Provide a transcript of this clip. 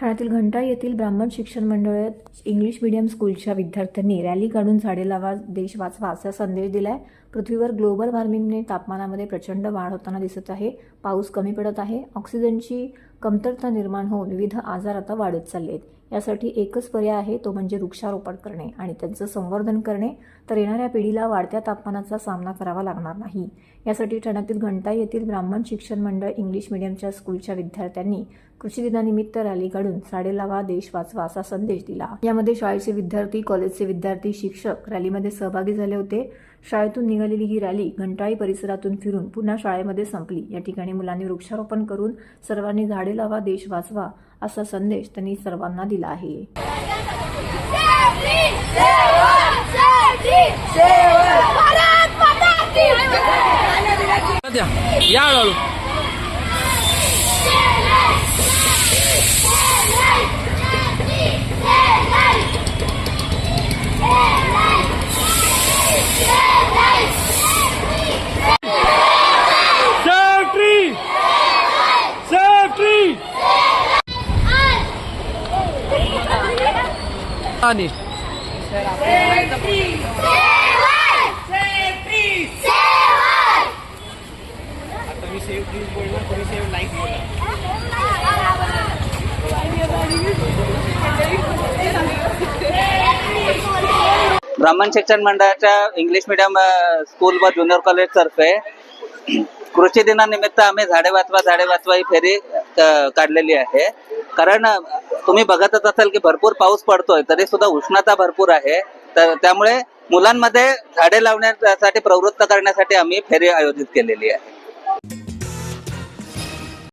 ठाण्यातील घंटा येथील ब्राह्मण शिक्षण मंडळात इंग्लिश मीडियम स्कूलच्या विद्यार्थ्यांनी रॅली काढून झाडे लावा देश वाचवा असा संदेश दिला आहे पृथ्वीवर ग्लोबल वॉर्मिंगने तापमानामध्ये प्रचंड वाढ होताना दिसत आहे. पाऊस कमी पडत आहे. ऑक्सिजनची कमतरता निर्माण होऊन विविध आजार आता वाढत चालले आहेत यासाठी एकच पर्याय आहे तो म्हणजे वृक्षारोपण करणे आणि त्यांचं संवर्धन करणे. तर येणाऱ्या पिढीला वाढत्या तापमानाचा सामना करावा लागणार नाही. यासाठी ठाण्यातील घंटा येथील ब्राह्मण शिक्षण मंडळ इंग्लिश मीडियमच्या स्कूलच्या विद्यार्थ्यांनी कृषी दिनानिमित्त रॅली काढून साडे लावा देश वाचवा असा संदेश दिला. यामध्ये शाळेचे विद्यार्थी कॉलेजचे विद्यार्थी शिक्षक रॅलीमध्ये सहभागी झाले होते. शाळेतून निघालेली ही रॅली घंटाळी परिसरातून फिरून पुन्हा शाळेमध्ये संपली या ठिकाणी मुलांनी वृक्षारोपण करून सर्वांनी झाडे लावा देश वाचवा असा संदेश त्यांनी सर्वांना दिला आहे आणि ब्राह्मण शिक्षण मंडळाच्या इंग्लिश मिडियम स्कूल व ज्युनियर कॉलेज तर्फे कृषी दिनानिमित्त आम्ही झाडे वाचवा झाडे वाचवा ही फेरी काढलेली आहे. कारण तुम्ही बघतच असाल की भरपूर पाऊस पडतोय तरी सुद्धा उष्णता भरपूर आहे. तर त्यामुळे मुलांमध्ये झाडे लावण्यासाठी प्रवृत्त करण्यासाठी आम्ही फेरी आयोजित केलेली आहे.